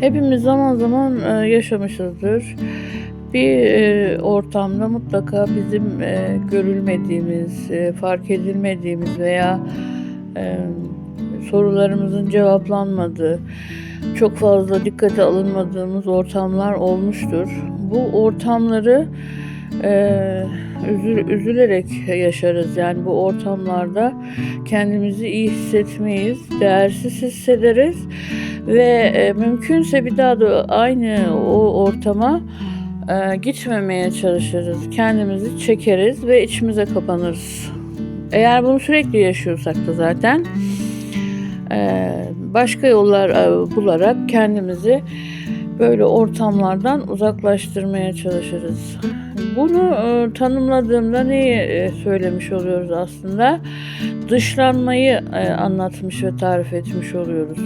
Hepimiz zaman zaman e, yaşamışızdır. Bir e, ortamda mutlaka bizim e, görülmediğimiz, e, fark edilmediğimiz veya e, sorularımızın cevaplanmadığı, çok fazla dikkate alınmadığımız ortamlar olmuştur. Bu ortamları e, üzül- üzülerek yaşarız. Yani bu ortamlarda kendimizi iyi hissetmeyiz, değersiz hissederiz ve e, mümkünse bir daha da aynı o ortama e, gitmemeye çalışırız. Kendimizi çekeriz ve içimize kapanırız. Eğer bunu sürekli yaşıyorsak da zaten e, başka yollar bularak kendimizi böyle ortamlardan uzaklaştırmaya çalışırız. Bunu e, tanımladığımda neyi söylemiş oluyoruz aslında? Dışlanmayı anlatmış ve tarif etmiş oluyoruz.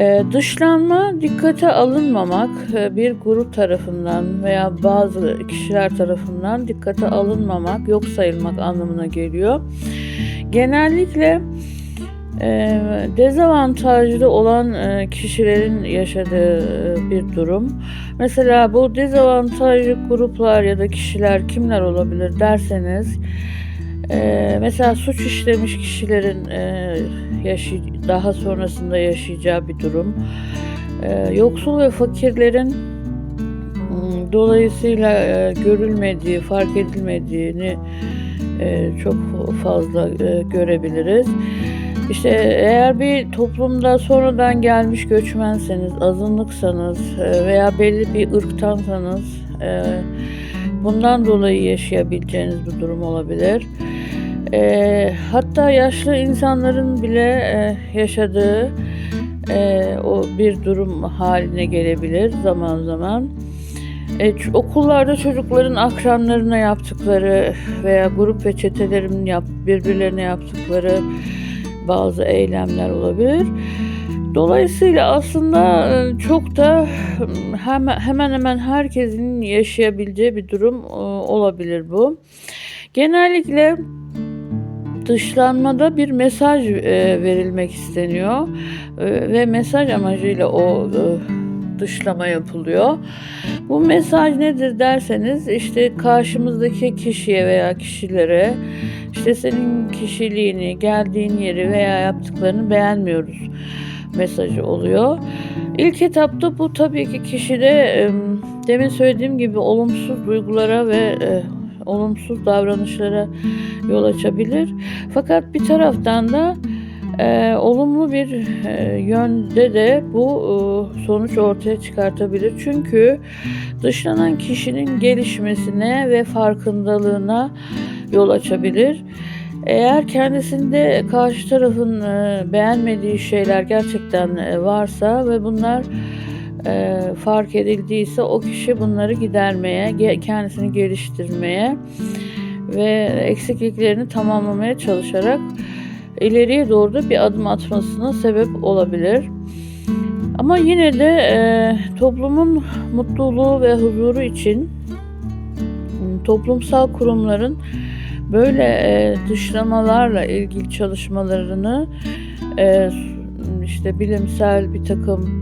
E, dışlanma dikkate alınmamak e, bir grup tarafından veya bazı kişiler tarafından dikkate alınmamak, yok sayılmak anlamına geliyor. Genellikle e, dezavantajlı olan e, kişilerin yaşadığı bir durum. Mesela bu dezavantajlı gruplar ya da kişiler kimler olabilir derseniz e, mesela suç işlemiş kişilerin e, yaşay- daha sonrasında yaşayacağı bir durum. E, yoksul ve fakirlerin dolayısıyla e, görülmediği, fark edilmediğini e, çok fazla e, görebiliriz. İşte eğer bir toplumda sonradan gelmiş göçmenseniz, azınlıksanız e, veya belli bir ırktansanız e, bundan dolayı yaşayabileceğiniz bir durum olabilir. E, hatta yaşlı insanların bile e, yaşadığı e, o bir durum haline gelebilir zaman zaman. E, okullarda çocukların akranlarına yaptıkları veya grup ve çetelerin yap, birbirlerine yaptıkları bazı eylemler olabilir. Dolayısıyla aslında e, çok da hemen hemen hemen herkesin yaşayabileceği bir durum e, olabilir bu. Genellikle dışlanmada bir mesaj e, verilmek isteniyor E, ve mesaj amacıyla o e, dışlama yapılıyor. Bu mesaj nedir derseniz işte karşımızdaki kişiye veya kişilere işte senin kişiliğini, geldiğin yeri veya yaptıklarını beğenmiyoruz mesajı oluyor. İlk etapta bu tabii ki kişide e, demin söylediğim gibi olumsuz duygulara ve e, olumsuz davranışlara yol açabilir. Fakat bir taraftan da e, olumlu bir e, yönde de bu e, sonuç ortaya çıkartabilir. Çünkü dışlanan kişinin gelişmesine ve farkındalığına yol açabilir. Eğer kendisinde karşı tarafın e, beğenmediği şeyler gerçekten e, varsa ve bunlar e, fark edildiyse o kişi bunları gidermeye, kendisini geliştirmeye ve eksikliklerini tamamlamaya çalışarak ileriye doğru da bir adım atmasına sebep olabilir. Ama yine de e, toplumun mutluluğu ve huzuru için m, toplumsal kurumların böyle e, dışlamalarla ilgili çalışmalarını e, işte bilimsel bir takım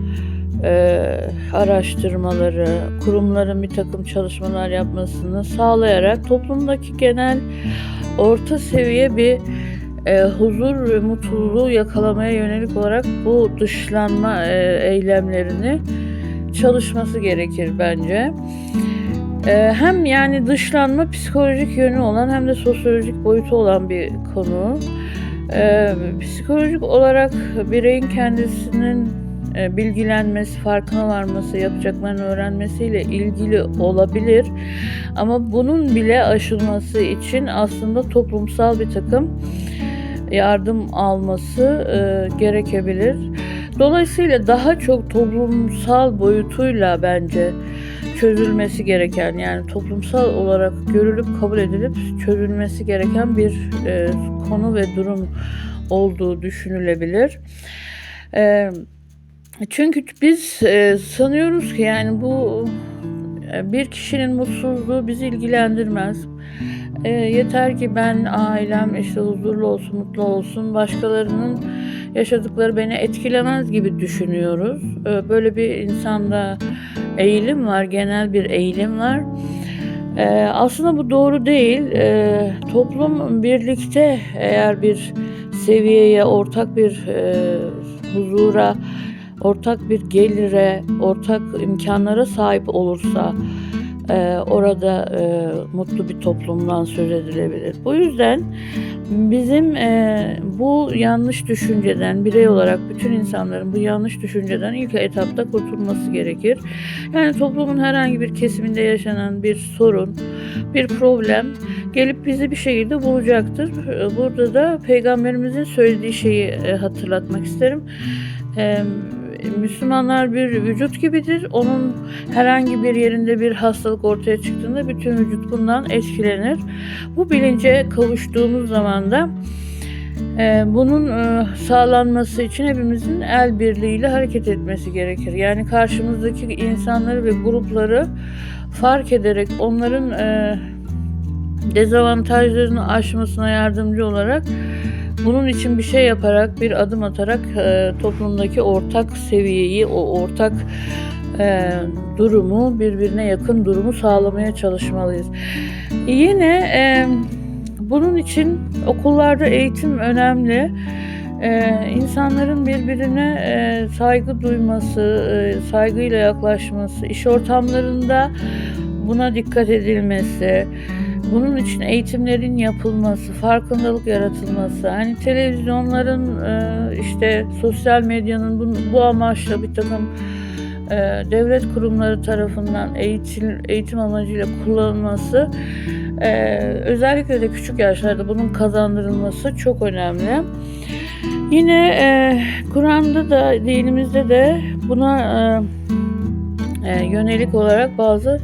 e, araştırmaları, kurumların bir takım çalışmalar yapmasını sağlayarak toplumdaki genel orta seviye bir e, huzur ve mutluluğu yakalamaya yönelik olarak bu dışlanma e, eylemlerini çalışması gerekir bence. E, hem yani dışlanma psikolojik yönü olan hem de sosyolojik boyutu olan bir konu. E, psikolojik olarak bireyin kendisinin bilgilenmesi, farkına varması, yapacaklarını öğrenmesiyle ilgili olabilir. Ama bunun bile aşılması için aslında toplumsal bir takım yardım alması e, gerekebilir. Dolayısıyla daha çok toplumsal boyutuyla bence çözülmesi gereken yani toplumsal olarak görülüp kabul edilip çözülmesi gereken bir e, konu ve durum olduğu düşünülebilir. E, çünkü biz e, sanıyoruz ki yani bu e, bir kişinin mutsuzluğu bizi ilgilendirmez. Eee, yeter ki ben, ailem, işte, huzurlu olsun, mutlu olsun, başkalarının yaşadıkları beni etkilemez gibi düşünüyoruz. Eee, böyle bir insanda eğilim var, genel bir eğilim var. Eee, aslında bu doğru değil. Eee, toplum birlikte eğer bir seviyeye, ortak bir, eee, huzura, ortak bir gelire, ortak imkânlara sahip olursa, eee, orada, eee, mutlu bir toplumdan söz edilebilir. Bu yüzden bizim, eee, bu yanlış düşünceden, birey olarak bütün insanların bu yanlış düşünceden ilk etapta kurtulması gerekir. Yani toplumun herhangi bir kesiminde yaşanan bir sorun, bir problem gelip bizi bir şekilde bulacaktır. Burada da Peygamberimizin söylediği şeyi, eee, hatırlatmak isterim. Müslümanlar bir vücut gibidir. Onun herhangi bir yerinde bir hastalık ortaya çıktığında bütün vücut bundan etkilenir. Bu bilince kavuştuğumuz zaman da, eee, bunun, eee, sağlanması için hepimizin el birliğiyle hareket etmesi gerekir. Yani karşımızdaki insanları ve grupları fark ederek onların, eee, dezavantajlarını aşmasına yardımcı olarak, bunun için bir şey yaparak, bir adım atarak, eee, toplumdaki ortak seviyeyi, o ortak, eee, durumu, birbirine yakın durumu sağlamaya çalışmalıyız. Yine, emm, bunun için okullarda eğitim önemli. Eee, insanların birbirine, eee, saygı duyması, eee, saygıyla yaklaşması, iş ortamlarında buna dikkat edilmesi, bunun için eğitimlerin yapılması, farkındalık yaratılması, hani, televizyonların, eee, işte, sosyal medyanın bun bu amaçla birtakım, eee, devlet kurumları tarafından eğitil eğitim amacıyla kullanılması, eee, özellikle de küçük yaşlarda bunun kazandırılması çok önemli. Yine, Kur'an'da da dinimizde de buna, yönelik olarak bazı,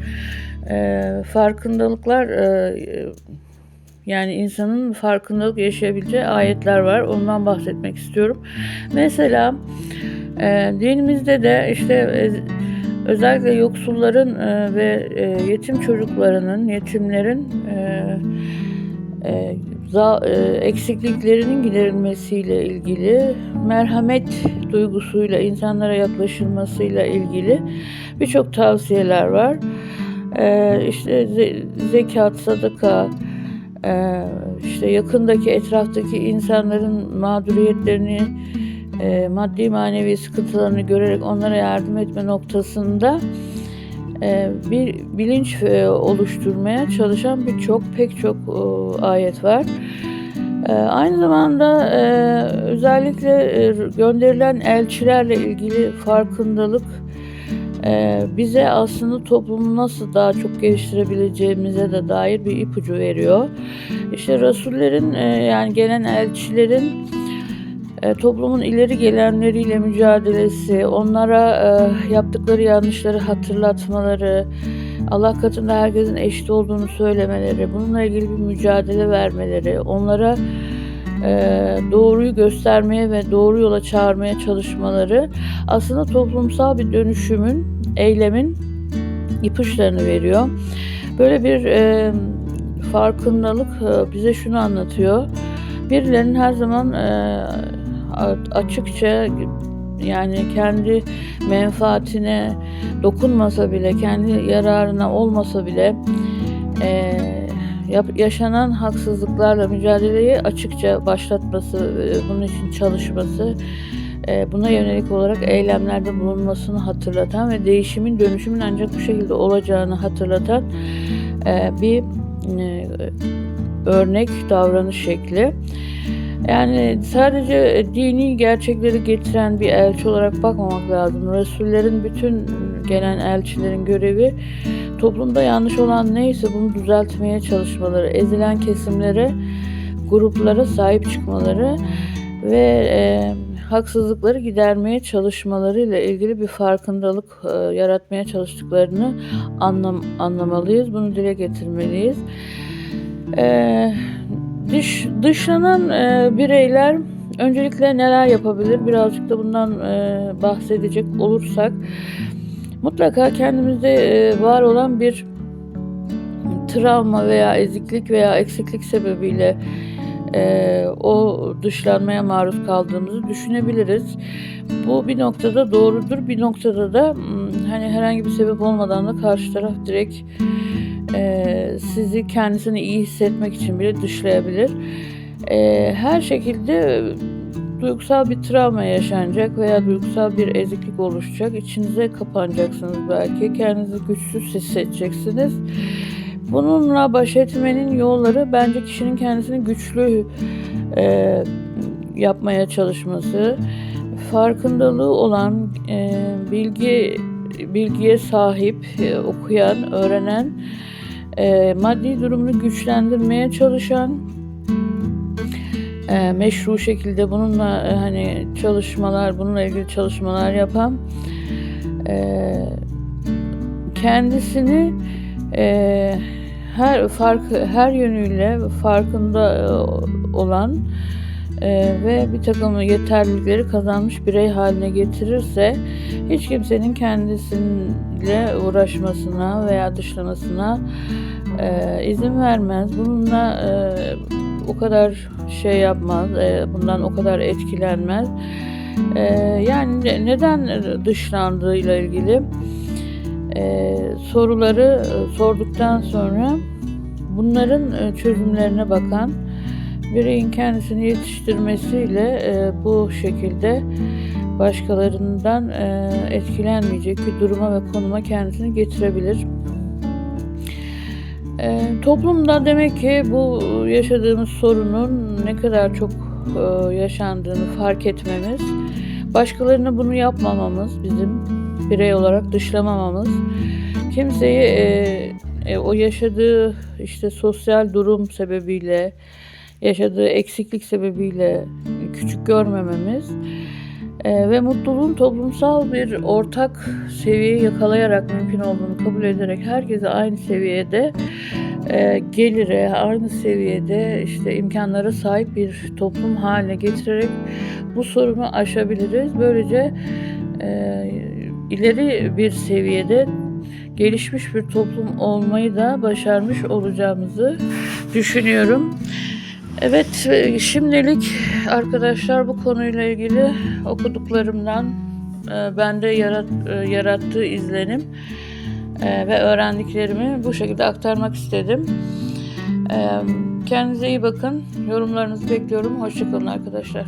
eee, farkındalıklar, eee, yani insanın farkındalık yaşayabileceği ayetler var. Ondan bahsetmek istiyorum. Mesela, eee, dinimizde de, işte, eee, özellikle yoksulların, eee, ve, eee, yetim çocuklarının, yetimlerin, eee, eee, za eee, eksikliklerinin giderilmesiyle ilgili, merhamet duygusuyla insanlara yaklaşılmasıyla ilgili birçok tavsiyeler var. Eee, işte, ze zekât, sadaka, eee, işte, yakındaki, etraftaki insanların mağduriyetlerini, eee, maddi manevi sıkıntılarını görerek onlara yardım etme noktasında, eee, bir bilinç, eee, oluşturmaya çalışan birçok, pek çok, uuu, ayet var. Eee, aynı zamanda, eee, özellikle, eee, gönderilen elçilerle ilgili farkındalık, eee, bize aslında toplumu nasıl daha çok geliştirebileceğimize de dair bir ipucu veriyor. İşte, rasullerin, eee, yani gelen elçilerin, eee, toplumun ileri gelenleriyle mücadelesi, onlara, eee, yaptıkları yanlışları hatırlatmaları, Allah katında herkesin eşit olduğunu söylemeleri, bununla ilgili bir mücadele vermeleri, onlara, eee, doğruyu göstermeye ve doğru yola çağırmaya çalışmaları aslında toplumsal bir dönüşümün, eylemin ipuçlarını veriyor. Böyle bir, emm, farkındalık, eee, bize şunu anlatıyor. Birilerinin her zaman, a açıkça, yani kendi menfaatine dokunmasa bile, kendi yararına olmasa bile, yap yaşanan haksızlıklarla mücadeleyi açıkça başlatması, eee, bunun için çalışması, buna yönelik olarak eylemlerde bulunmasını hatırlatan ve değişimin, dönüşümün ancak bu şekilde olacağını hatırlatan, eee, bir, eee, örnek davranış şekli. Yani sadece, dini gerçekleri getiren bir elçi olarak bakmamak lazım. Rasullerin bütün gelen elçilerin görevi toplumda yanlış olan neyse bunu düzeltmeye çalışmaları, ezilen kesimlere, gruplara sahip çıkmaları ve, eee, haksızlıkları gidermeye çalışmalarıyla ilgili bir farkındalık, eee, yaratmaya çalıştıklarını anlam anlamalıyız. Bunu dile getirmeliyiz. Eee, dış dışlanan, eee, bireyler öncelikle neler yapabilir? Birazcık da bundan, eee, bahsedecek olursak mutlaka kendimizde, eee, var olan bir travma veya eziklik veya eksiklik sebebiyle e, o dışlanmaya maruz kaldığımızı düşünebiliriz. Bu bir noktada doğrudur, bir noktada da mm, hani herhangi bir sebep olmadan da karşı taraf direkt e, sizi kendisini iyi hissetmek için bile dışlayabilir. E, her şekilde duygusal bir travma yaşanacak veya duygusal bir eziklik oluşacak. İçinize kapanacaksınız belki. Kendinizi güçsüz hissedeceksiniz. Bununla baş etmenin yolları bence kişinin kendisini güçlü e, yapmaya çalışması, farkındalığı olan, e, bilgi bilgiye sahip, e, okuyan, öğrenen, e, maddi durumunu güçlendirmeye çalışan, e, meşru şekilde bununla e, hani çalışmalar, bununla ilgili çalışmalar yapan, e, kendisini e, her fark her yönüyle farkında e, olan e, ve bir takım yeterlilikleri kazanmış birey haline getirirse hiç kimsenin kendisiyle uğraşmasına veya dışlamasına e, izin vermez. Bununla e, o kadar şey yapmaz, e, bundan o kadar etkilenmez. E, yani ne- neden dışlandığıyla ilgili e, soruları e, sorduktan sonra bunların e, çözümlerine bakan bireyin kendisini yetiştirmesiyle e, bu şekilde başkalarından e, etkilenmeyecek bir duruma ve konuma kendisini getirebilir. E, toplumda demek ki bu yaşadığımız sorunun ne kadar çok e, yaşandığını fark etmemiz, başkalarına bunu yapmamamız, bizim birey olarak dışlamamamız, kimseyi e, e, o yaşadığı işte sosyal durum sebebiyle, yaşadığı eksiklik sebebiyle küçük görmememiz e, ve mutluluğun toplumsal bir ortak seviye yakalayarak mümkün olduğunu kabul ederek herkese aynı seviyede e, gelire, aynı seviyede işte imkanlara sahip bir toplum haline getirerek bu sorunu aşabiliriz. Böylece e, ileri bir seviyede gelişmiş bir toplum olmayı da başarmış olacağımızı düşünüyorum. Evet, e, şimdilik arkadaşlar bu konuyla ilgili okuduklarımdan e, bende yarat, e, yarattığı izlenim ve öğrendiklerimi bu şekilde aktarmak istedim. Kendinize iyi bakın. Yorumlarınızı bekliyorum. Hoşçakalın arkadaşlar.